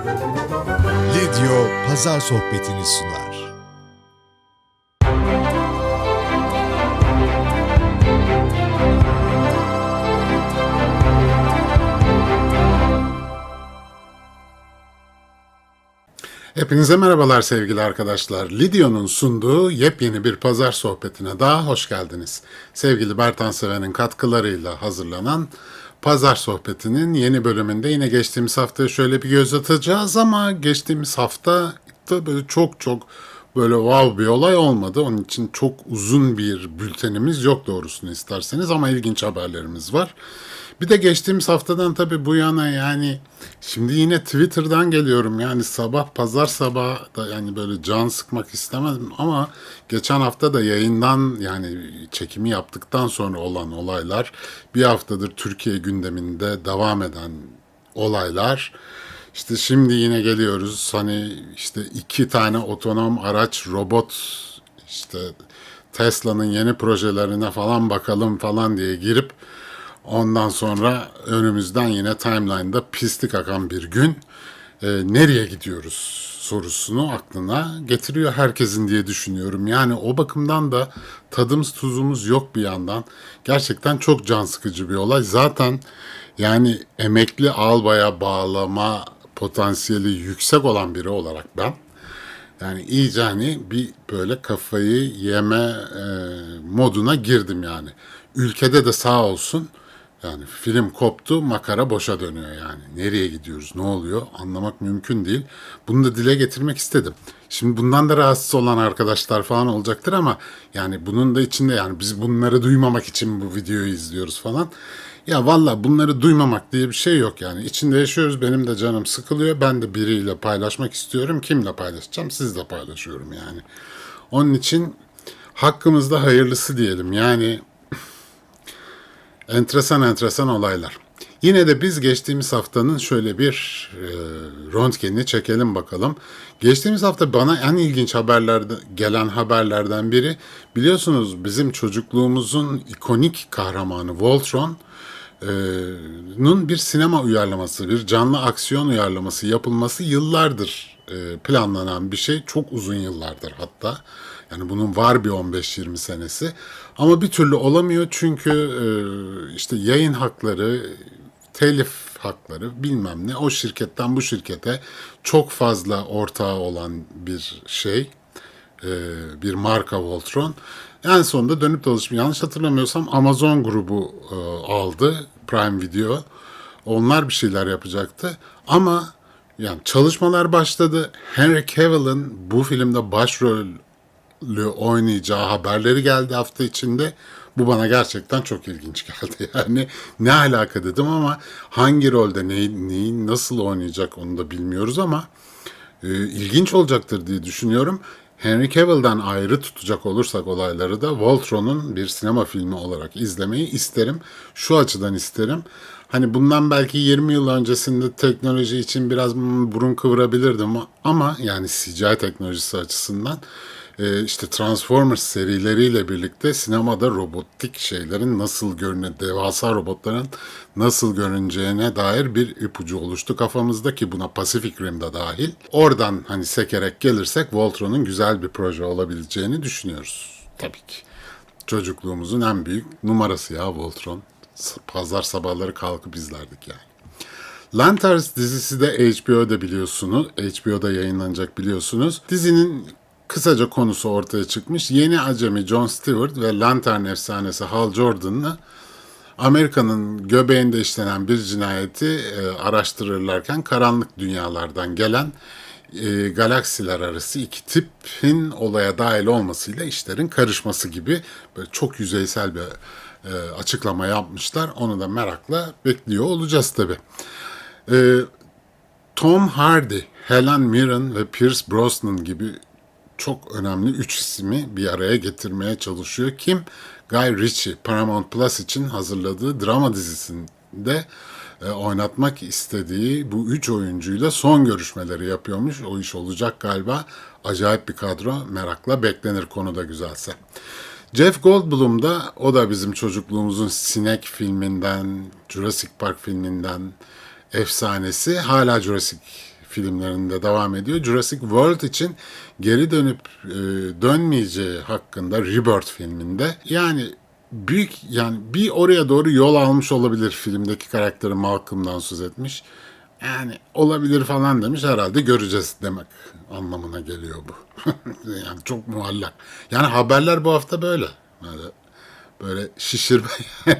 Lidyo Pazar Sohbetini sunar. Hepinize merhabalar sevgili arkadaşlar. Lidyo'nun sunduğu yepyeni bir pazar sohbetine daha hoş geldiniz. Sevgili Bertan Seven'in katkılarıyla hazırlanan pazar sohbetinin yeni bölümünde yine geçtiğimiz haftaya şöyle bir göz atacağız ama geçtiğimiz hafta da böyle çok çok böyle wow bir olay olmadı. Onun için çok uzun bir bültenimiz yok doğrusunu isterseniz ama ilginç haberlerimiz var. Bir de geçtiğimiz haftadan tabii bu yana yani şimdi yine Twitter'dan geliyorum yani sabah pazar sabah da yani böyle can sıkmak istemezdim ama geçen hafta da yayından yani çekimi yaptıktan sonra olan olaylar bir haftadır Türkiye gündeminde devam eden olaylar işte şimdi yine geliyoruz hani işte iki tane otonom araç robot işte Tesla'nın yeni projelerine falan bakalım falan diye girip ondan sonra önümüzden yine timeline'da pislik akan bir gün e, nereye gidiyoruz sorusunu aklına getiriyor herkesin diye düşünüyorum. Yani o bakımdan da tadımız tuzumuz yok bir yandan. Gerçekten çok can sıkıcı bir olay. Zaten yani emekli albaya bağlama potansiyeli yüksek olan biri olarak ben yani iyice hani bir böyle kafayı yeme e, moduna girdim yani. Ülkede de sağ olsun yani film koptu makara boşa dönüyor yani. Nereye gidiyoruz ne oluyor anlamak mümkün değil. Bunu da dile getirmek istedim. Şimdi bundan da rahatsız olan arkadaşlar falan olacaktır ama yani bunun da içinde yani biz bunları duymamak için bu videoyu izliyoruz falan. Ya valla bunları duymamak diye bir şey yok yani. İçinde yaşıyoruz benim de canım sıkılıyor. Ben de biriyle paylaşmak istiyorum. Kimle paylaşacağım? Sizle paylaşıyorum yani. Onun için hakkımızda hayırlısı diyelim. Yani enteresan enteresan olaylar. Yine de biz geçtiğimiz haftanın şöyle bir e, röntgenini çekelim bakalım. Geçtiğimiz hafta bana en ilginç haberlerde gelen haberlerden biri biliyorsunuz bizim çocukluğumuzun ikonik kahramanı Voltron nun bir sinema uyarlaması, bir canlı aksiyon uyarlaması yapılması yıllardır planlanan bir şey. Çok uzun yıllardır hatta. Yani bunun var bir 15-20 senesi. Ama bir türlü olamıyor çünkü işte yayın hakları, telif hakları bilmem ne o şirketten bu şirkete çok fazla ortağı olan bir şey. e, bir marka Voltron. En sonunda dönüp dolaşıp yanlış hatırlamıyorsam Amazon grubu e, aldı Prime Video. Onlar bir şeyler yapacaktı. Ama yani çalışmalar başladı. Henry Cavill'ın bu filmde başrolü oynayacağı haberleri geldi hafta içinde. Bu bana gerçekten çok ilginç geldi. Yani ne alaka dedim ama hangi rolde neyi, neyi nasıl oynayacak onu da bilmiyoruz ama e, ilginç olacaktır diye düşünüyorum. Henry Cavill'dan ayrı tutacak olursak olayları da Voltron'un bir sinema filmi olarak izlemeyi isterim. Şu açıdan isterim. Hani bundan belki 20 yıl öncesinde teknoloji için biraz burun kıvırabilirdim ama yani CGI teknolojisi açısından işte Transformers serileriyle birlikte sinemada robotik şeylerin nasıl görüne, devasa robotların nasıl görüneceğine dair bir ipucu oluştu kafamızda ki buna Pacific Rim'de dahil. Oradan hani sekerek gelirsek Voltron'un güzel bir proje olabileceğini düşünüyoruz. Tabii ki. Çocukluğumuzun en büyük numarası ya Voltron. Pazar sabahları kalkıp izlerdik yani. Lanterns dizisi de HBO'da biliyorsunuz. HBO'da yayınlanacak biliyorsunuz. Dizinin kısaca konusu ortaya çıkmış. Yeni acemi John Stewart ve Lantern efsanesi Hal Jordan'la Amerika'nın göbeğinde işlenen bir cinayeti e, araştırırlarken karanlık dünyalardan gelen e, galaksiler arası iki tipin olaya dahil olmasıyla işlerin karışması gibi böyle çok yüzeysel bir e, açıklama yapmışlar. Onu da merakla bekliyor olacağız tabi. E, Tom Hardy, Helen Mirren ve Pierce Brosnan gibi çok önemli üç ismi bir araya getirmeye çalışıyor. Kim? Guy Ritchie Paramount Plus için hazırladığı drama dizisinde e, oynatmak istediği bu üç oyuncuyla son görüşmeleri yapıyormuş. O iş olacak galiba. Acayip bir kadro. Merakla beklenir konuda güzelse. Jeff Goldblum da o da bizim çocukluğumuzun Sinek filminden, Jurassic Park filminden efsanesi. Hala Jurassic filmlerinde devam ediyor. Jurassic World için geri dönüp e, dönmeyeceği hakkında Rebirth filminde yani büyük yani bir oraya doğru yol almış olabilir filmdeki karakteri Malcolm'dan söz etmiş. Yani olabilir falan demiş herhalde göreceğiz demek anlamına geliyor bu. yani çok muallak. Yani haberler bu hafta böyle. Böyle, böyle şişirme.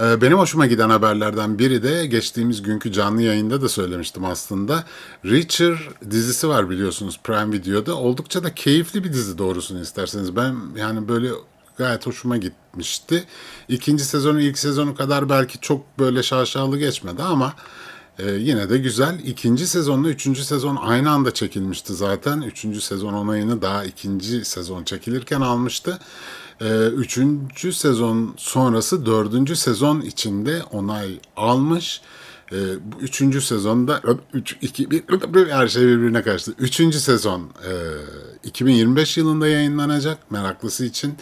Ee, Benim hoşuma giden haberlerden biri de geçtiğimiz günkü canlı yayında da söylemiştim aslında. Reacher dizisi var biliyorsunuz Prime Video'da. Oldukça da keyifli bir dizi doğrusunu isterseniz. Ben yani böyle gayet hoşuma gitmişti. İkinci sezonu ilk sezonu kadar belki çok böyle şaşalı geçmedi ama e, yine de güzel. İkinci sezonla üçüncü sezon aynı anda çekilmişti zaten. Üçüncü sezon onayını daha ikinci sezon çekilirken almıştı. Ee, üçüncü sezon sonrası dördüncü sezon içinde onay almış. Ee, üçüncü sezonda üç, iki, bir, her şey birbirine karıştı. Üçüncü sezon e, 2025 yılında yayınlanacak meraklısı için.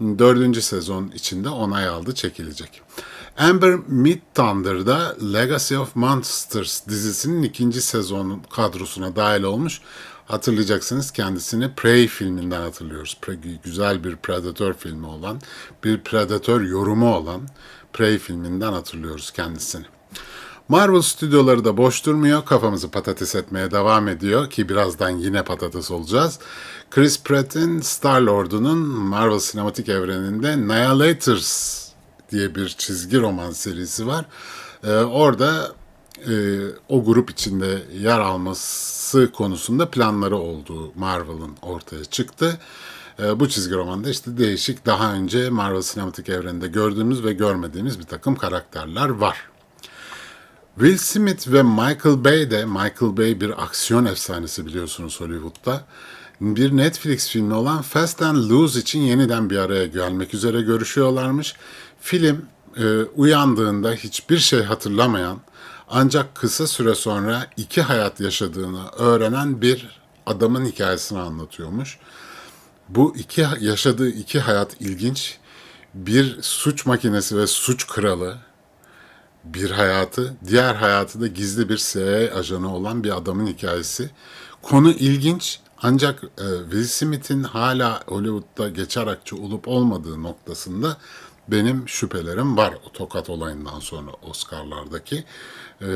Dördüncü sezon içinde onay aldı çekilecek. Amber Midthunder'da Legacy of Monsters dizisinin ikinci sezon kadrosuna dahil olmuş. Hatırlayacaksınız kendisini Prey filminden hatırlıyoruz. Güzel bir Predator filmi olan, bir Predator yorumu olan Prey filminden hatırlıyoruz kendisini. Marvel stüdyoları da boş durmuyor. Kafamızı patates etmeye devam ediyor ki birazdan yine patates olacağız. Chris Pratt'in Star-Lord'unun Marvel sinematik evreninde Annihilators diye bir çizgi roman serisi var. Ee, orada e, o grup içinde yer alması konusunda planları olduğu Marvel'ın ortaya çıktı. E, bu çizgi romanda işte değişik daha önce Marvel sinematik evreninde gördüğümüz ve görmediğimiz bir takım karakterler var. Will Smith ve Michael Bay de, Michael Bay bir aksiyon efsanesi biliyorsunuz Hollywood'da. Bir Netflix filmi olan Fast and Loose için yeniden bir araya gelmek üzere görüşüyorlarmış. Film e, uyandığında hiçbir şey hatırlamayan ancak kısa süre sonra iki hayat yaşadığını öğrenen bir adamın hikayesini anlatıyormuş. Bu iki yaşadığı iki hayat ilginç. Bir suç makinesi ve suç kralı bir hayatı, diğer hayatı da gizli bir CIA ajanı olan bir adamın hikayesi. Konu ilginç ancak e, Will Smith'in hala Hollywood'da geçer akçe olup olmadığı noktasında benim şüphelerim var o tokat olayından sonra Oscar'lardaki. E,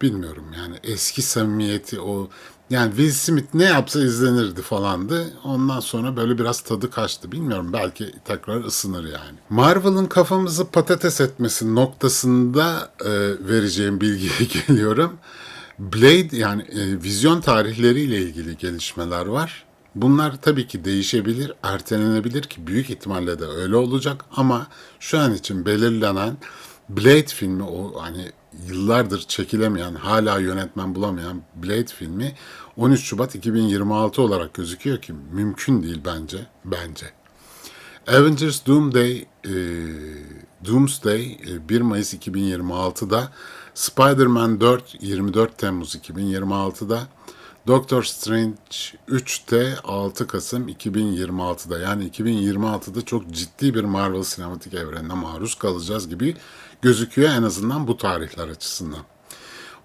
bilmiyorum yani eski samimiyeti o yani Will Smith ne yapsa izlenirdi falandı. Ondan sonra böyle biraz tadı kaçtı. Bilmiyorum belki tekrar ısınır yani. Marvel'ın kafamızı patates etmesi noktasında e, vereceğim bilgiye geliyorum. Blade yani e, vizyon tarihleriyle ilgili gelişmeler var. Bunlar tabii ki değişebilir, ertelenebilir ki büyük ihtimalle de öyle olacak ama şu an için belirlenen Blade filmi o hani yıllardır çekilemeyen, hala yönetmen bulamayan Blade filmi 13 Şubat 2026 olarak gözüküyor ki mümkün değil bence. Bence. Avengers Doomsday, e, Doomsday e, 1 Mayıs 2026'da, Spider-Man 4 24 Temmuz 2026'da, Doctor Strange 3'te 6 Kasım 2026'da yani 2026'da çok ciddi bir Marvel sinematik evrenine maruz kalacağız gibi gözüküyor en azından bu tarihler açısından.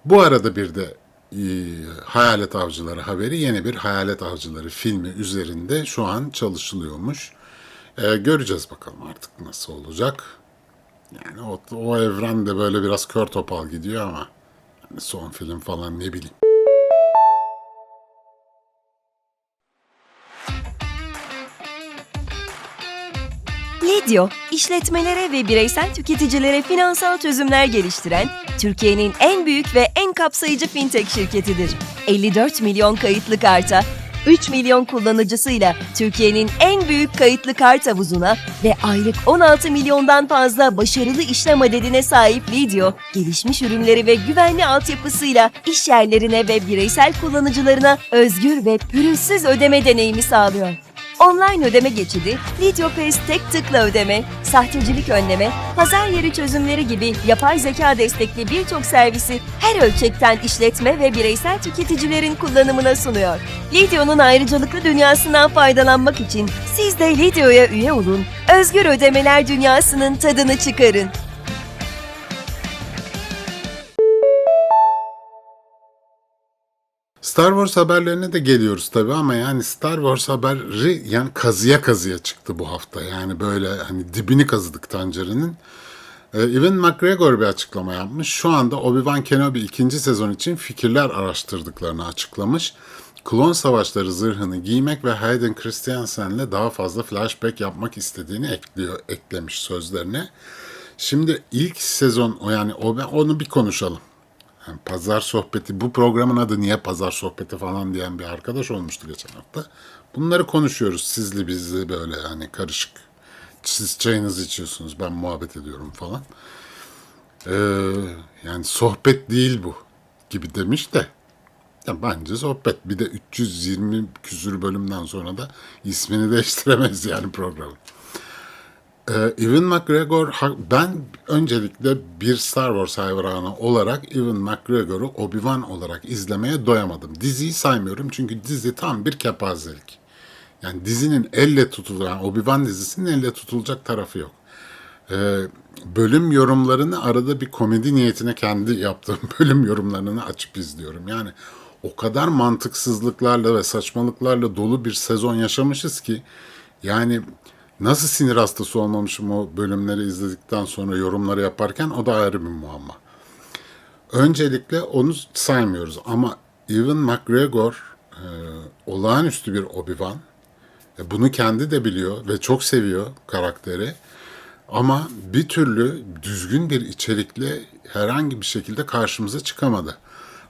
Bu arada bir de e, Hayalet Avcıları haberi yeni bir Hayalet Avcıları filmi üzerinde şu an çalışılıyormuş. E, göreceğiz bakalım artık nasıl olacak. Yani o, o evren de böyle biraz kör topal gidiyor ama yani son film falan ne bileyim. Lidyo, işletmelere ve bireysel tüketicilere finansal çözümler geliştiren Türkiye'nin en büyük ve en kapsayıcı fintech şirketidir. 54 milyon kayıtlı karta, 3 milyon kullanıcısıyla Türkiye'nin en büyük kayıtlı kart havuzuna ve aylık 16 milyondan fazla başarılı işlem adedine sahip Lidyo, gelişmiş ürünleri ve güvenli altyapısıyla iş yerlerine ve bireysel kullanıcılarına özgür ve pürüzsüz ödeme deneyimi sağlıyor. Online ödeme geçidi, LidyoPass tek tıkla ödeme, sahtecilik önleme, pazar yeri çözümleri gibi yapay zeka destekli birçok servisi her ölçekten işletme ve bireysel tüketicilerin kullanımına sunuyor. Lidyo'nun ayrıcalıklı dünyasından faydalanmak için siz de Lidyo'ya üye olun, özgür ödemeler dünyasının tadını çıkarın. Star Wars haberlerine de geliyoruz tabii ama yani Star Wars haberi yani kazıya kazıya çıktı bu hafta. Yani böyle hani dibini kazıdık tencerenin. Ee, Evan McGregor bir açıklama yapmış. Şu anda Obi-Wan Kenobi ikinci sezon için fikirler araştırdıklarını açıklamış. Klon Savaşları zırhını giymek ve Hayden Christensen'le daha fazla flashback yapmak istediğini ekliyor, eklemiş sözlerine. Şimdi ilk sezon o yani o onu bir konuşalım. Yani pazar sohbeti bu programın adı niye pazar sohbeti falan diyen bir arkadaş olmuştu geçen hafta. Bunları konuşuyoruz sizli bizli böyle yani karışık. Siz çayınızı içiyorsunuz ben muhabbet ediyorum falan. Ee, yani sohbet değil bu gibi demiş de. Ya bence sohbet. Bir de 320 küsür bölümden sonra da ismini değiştiremeyiz yani programın. Ee, Ewan McGregor, ben öncelikle bir Star Wars hayranı olarak Ewan McGregor'u Obi-Wan olarak izlemeye doyamadım. Diziyi saymıyorum çünkü dizi tam bir kepazelik. Yani dizinin elle tutulacak, yani Obi-Wan dizisinin elle tutulacak tarafı yok. Ee, bölüm yorumlarını arada bir komedi niyetine kendi yaptığım bölüm yorumlarını açıp izliyorum. Yani o kadar mantıksızlıklarla ve saçmalıklarla dolu bir sezon yaşamışız ki yani nasıl sinir hastası olmamışım o bölümleri izledikten sonra yorumları yaparken o da ayrı bir muamma. Öncelikle onu saymıyoruz ama Ewan McGregor e, olağanüstü bir Obi-Wan. E, bunu kendi de biliyor ve çok seviyor karakteri. Ama bir türlü düzgün bir içerikle herhangi bir şekilde karşımıza çıkamadı.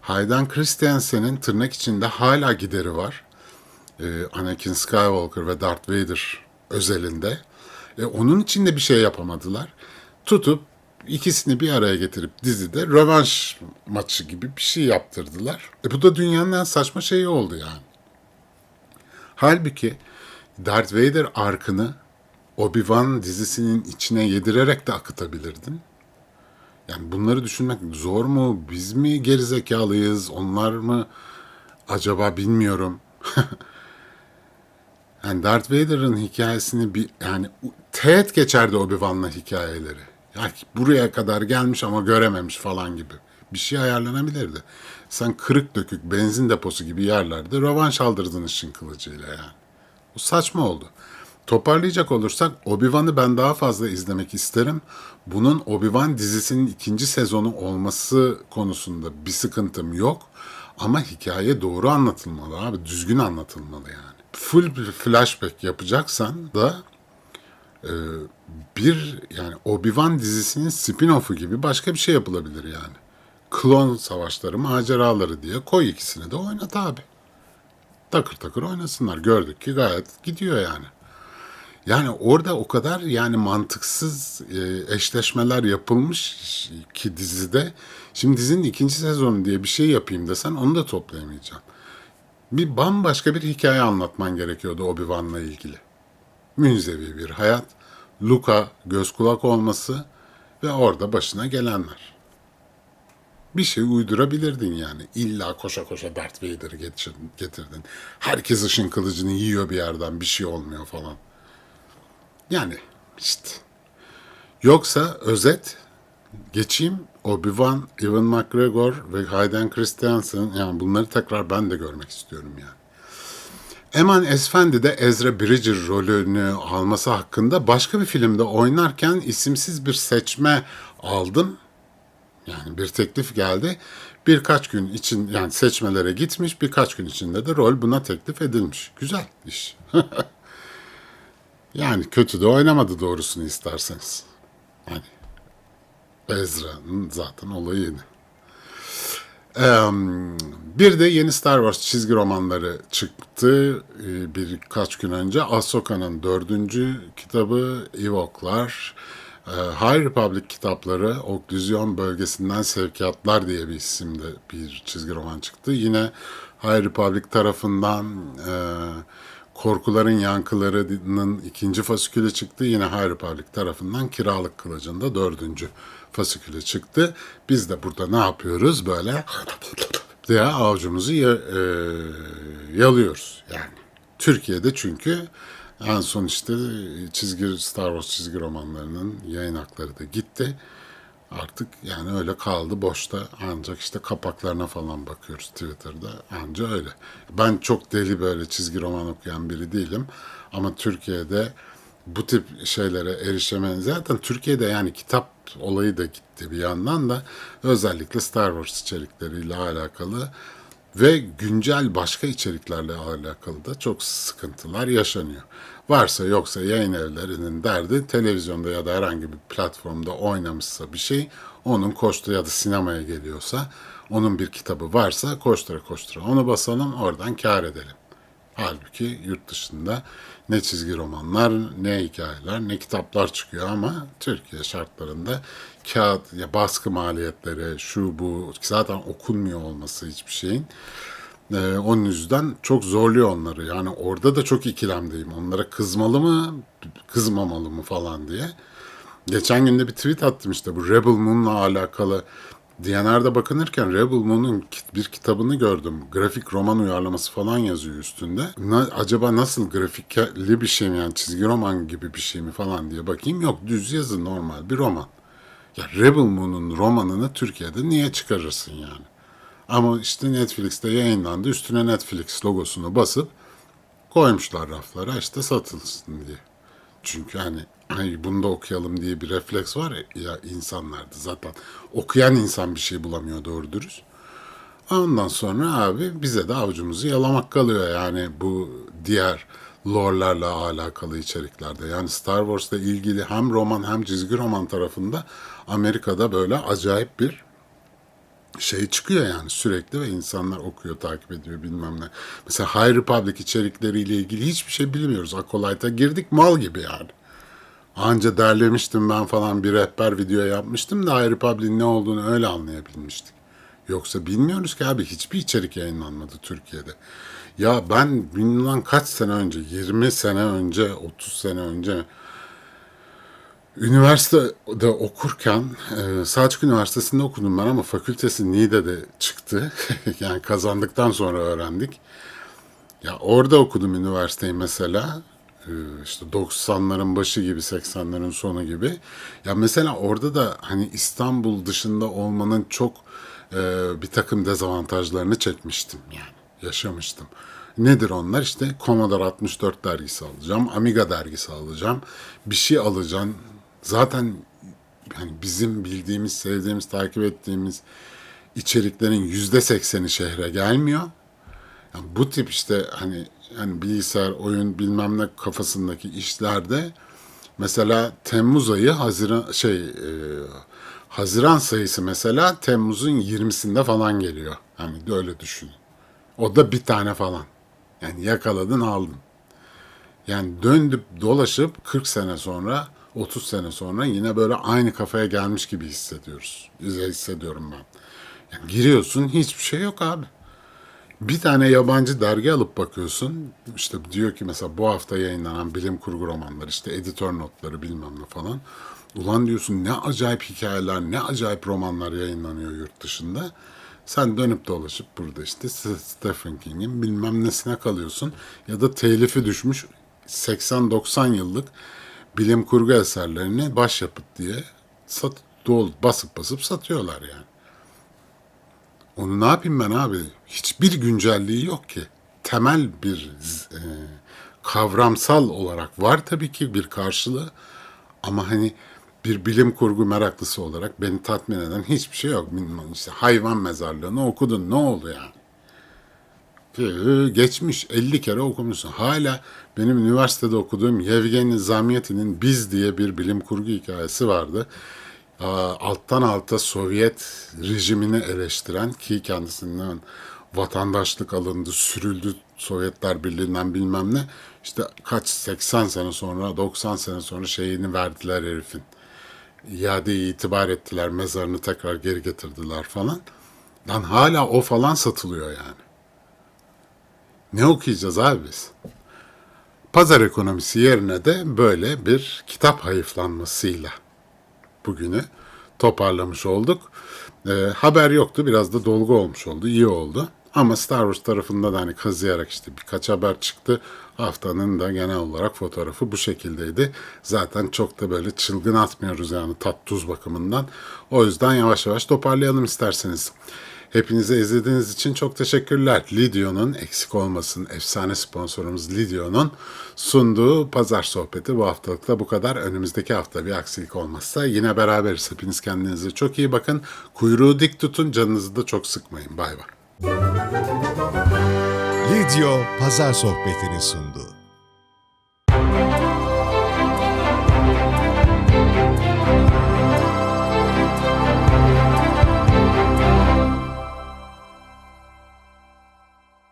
Hayden Christensen'in tırnak içinde hala gideri var. Ee, Anakin Skywalker ve Darth Vader özelinde. E, onun için de bir şey yapamadılar. Tutup ikisini bir araya getirip dizide rövanş maçı gibi bir şey yaptırdılar. E, bu da dünyanın en saçma şeyi oldu yani. Halbuki Darth Vader arkını Obi-Wan dizisinin içine yedirerek de akıtabilirdin. Yani bunları düşünmek zor mu? Biz mi gerizekalıyız? Onlar mı? Acaba bilmiyorum. yani Darth Vader'ın hikayesini bir yani teğet geçerdi Obi-Wan'la hikayeleri. Yani buraya kadar gelmiş ama görememiş falan gibi. Bir şey ayarlanabilirdi. Sen kırık dökük benzin deposu gibi yerlerde rövanş aldırdın ışın kılıcıyla yani. Bu saçma oldu. Toparlayacak olursak Obi-Wan'ı ben daha fazla izlemek isterim. Bunun Obi-Wan dizisinin ikinci sezonu olması konusunda bir sıkıntım yok. Ama hikaye doğru anlatılmalı abi. Düzgün anlatılmalı yani. Full bir flashback yapacaksan da e, bir yani Obi-Wan dizisinin spin-off'u gibi başka bir şey yapılabilir yani. Klon savaşları, maceraları diye koy ikisini de oynat abi. Takır takır oynasınlar. Gördük ki gayet gidiyor yani. Yani orada o kadar yani mantıksız e, eşleşmeler yapılmış ki dizide. Şimdi dizinin ikinci sezonu diye bir şey yapayım desen onu da toplayamayacağım. Bir bambaşka bir hikaye anlatman gerekiyordu Obi-Wan'la ilgili. Münzevi bir hayat, Luka göz kulak olması ve orada başına gelenler. Bir şey uydurabilirdin yani. İlla koşa koşa Darth getir- getirdin. Herkes ışın kılıcını yiyor bir yerden bir şey olmuyor falan. Yani işte. Yoksa özet geçeyim Obi-Wan, Ewan McGregor ve Hayden Christensen yani bunları tekrar ben de görmek istiyorum yani. Eman Esfendi de Ezra Bridger rolünü alması hakkında başka bir filmde oynarken isimsiz bir seçme aldım. Yani bir teklif geldi. Birkaç gün için yani seçmelere gitmiş birkaç gün içinde de rol buna teklif edilmiş. Güzel iş. Yani kötü de oynamadı doğrusunu isterseniz. Hani Ezra'nın zaten olayıydı. Ee, bir de yeni Star Wars çizgi romanları çıktı ee, birkaç gün önce. Ahsoka'nın dördüncü kitabı Ewoklar. Ee, High Republic kitapları Oklüzyon bölgesinden sevkiyatlar diye bir isimde bir çizgi roman çıktı. Yine High Republic tarafından e, Korkuların Yankıları'nın ikinci fasikülü çıktı. Yine High Republic tarafından Kiralık Kılıcı'nda dördüncü fasikülü çıktı. Biz de burada ne yapıyoruz? Böyle diye avucumuzu ya- e, yalıyoruz yani. Türkiye'de çünkü en son işte çizgi Star Wars çizgi romanlarının yayın hakları da gitti. Artık yani öyle kaldı boşta ancak işte kapaklarına falan bakıyoruz Twitter'da anca öyle. Ben çok deli böyle çizgi roman okuyan biri değilim ama Türkiye'de bu tip şeylere erişemen zaten Türkiye'de yani kitap olayı da gitti bir yandan da özellikle Star Wars içerikleriyle alakalı ve güncel başka içeriklerle alakalı da çok sıkıntılar yaşanıyor. Varsa yoksa yayın evlerinin derdi televizyonda ya da herhangi bir platformda oynamışsa bir şey onun koştu ya da sinemaya geliyorsa onun bir kitabı varsa koştura koştura onu basalım oradan kar edelim. Halbuki yurt dışında ne çizgi romanlar, ne hikayeler, ne kitaplar çıkıyor ama Türkiye şartlarında kağıt, ya baskı maliyetleri, şu bu zaten okunmuyor olması hiçbir şeyin. Ee, onun yüzden çok zorluyor onları. Yani orada da çok ikilemdeyim. Onlara kızmalı mı, kızmamalı mı falan diye. Geçen günde bir tweet attım işte bu Rebel Moon'la alakalı. DNR'da bakınırken Rebel Moon'un bir kitabını gördüm. Grafik roman uyarlaması falan yazıyor üstünde. Na- acaba nasıl grafikli bir şey mi yani çizgi roman gibi bir şey mi falan diye bakayım. Yok düz yazı normal bir roman. Ya Rebel Moon'un romanını Türkiye'de niye çıkarırsın yani? Ama işte Netflix'te yayınlandı. Üstüne Netflix logosunu basıp koymuşlar raflara işte satılsın diye. Çünkü hani hani bunu da okuyalım diye bir refleks var ya, ya insanlarda zaten. Okuyan insan bir şey bulamıyor doğru dürüst. Ondan sonra abi bize de avucumuzu yalamak kalıyor yani bu diğer lore'larla alakalı içeriklerde. Yani Star Wars'la ilgili hem roman hem çizgi roman tarafında Amerika'da böyle acayip bir şey çıkıyor yani sürekli ve insanlar okuyor, takip ediyor bilmem ne. Mesela High Republic içerikleriyle ilgili hiçbir şey bilmiyoruz. Acolyte'a girdik mal gibi yani. Anca derlemiştim ben falan bir rehber video yapmıştım da High Republic'in ne olduğunu öyle anlayabilmiştik. Yoksa bilmiyoruz ki abi hiçbir içerik yayınlanmadı Türkiye'de. Ya ben bilmem kaç sene önce, 20 sene önce, 30 sene önce Üniversitede okurken e, Selçuk Üniversitesi'nde okudum ben ama fakültesi Niğde'de çıktı. yani kazandıktan sonra öğrendik. Ya orada okudum üniversiteyi mesela. E, işte 90'ların başı gibi 80'lerin sonu gibi. Ya mesela orada da hani İstanbul dışında olmanın çok e, bir takım dezavantajlarını çekmiştim yani. Yaşamıştım. Nedir onlar? İşte Commodore 64 dergisi alacağım, Amiga dergisi alacağım. Bir şey alacağım. Zaten yani bizim bildiğimiz, sevdiğimiz, takip ettiğimiz içeriklerin yüzde sekseni şehre gelmiyor. Yani bu tip işte hani hani bilgisayar, oyun bilmem ne kafasındaki işlerde mesela Temmuz ayı Haziran şey e, Haziran sayısı mesela Temmuz'un 20'sinde falan geliyor. Hani öyle düşün. O da bir tane falan. Yani yakaladın aldın. Yani döndüp dolaşıp 40 sene sonra 30 sene sonra yine böyle aynı kafaya gelmiş gibi hissediyoruz. Hissediyorum ben. Yani giriyorsun hiçbir şey yok abi. Bir tane yabancı dergi alıp bakıyorsun. İşte diyor ki mesela bu hafta yayınlanan bilim kurgu romanları işte editör notları bilmem ne falan. Ulan diyorsun ne acayip hikayeler, ne acayip romanlar yayınlanıyor yurt dışında. Sen dönüp dolaşıp burada işte Stephen King'in bilmem nesine kalıyorsun. Ya da telifi düşmüş 80-90 yıllık bilim kurgu eserlerini başyapıt diye sat, dol, basıp basıp satıyorlar yani. Onu ne yapayım ben abi? Hiçbir güncelliği yok ki. Temel bir e, kavramsal olarak var tabii ki bir karşılığı. Ama hani bir bilim kurgu meraklısı olarak beni tatmin eden hiçbir şey yok. İşte hayvan mezarlığını okudun ne oldu yani? Geçmiş 50 kere okumuşsun. Hala benim üniversitede okuduğum Yevgeni Zamyatin'in Biz diye bir bilim kurgu hikayesi vardı. Aa, Alttan alta Sovyet rejimini eleştiren ki kendisinden vatandaşlık alındı, sürüldü Sovyetler Birliği'nden bilmem ne. İşte kaç 80 sene sonra 90 sene sonra şeyini verdiler herifin. İadeyi itibar ettiler, mezarını tekrar geri getirdiler falan. Lan hala o falan satılıyor yani. Ne okuyacağız abi biz? Pazar ekonomisi yerine de böyle bir kitap hayıflanmasıyla bugünü toparlamış olduk. Ee, haber yoktu, biraz da dolgu olmuş oldu, iyi oldu. Ama Star Wars tarafında da hani kazıyarak işte birkaç haber çıktı. Haftanın da genel olarak fotoğrafı bu şekildeydi. Zaten çok da böyle çılgın atmıyoruz yani tat tuz bakımından. O yüzden yavaş yavaş toparlayalım isterseniz. Hepinize izlediğiniz için çok teşekkürler. Lidio'nun eksik olmasın efsane sponsorumuz Lidio'nun sunduğu pazar sohbeti bu haftalık da bu kadar. Önümüzdeki hafta bir aksilik olmazsa yine beraberiz. Hepiniz kendinize çok iyi bakın. Kuyruğu dik tutun canınızı da çok sıkmayın. Bay bay. Lidyo Pazar Sohbeti'ni sundu.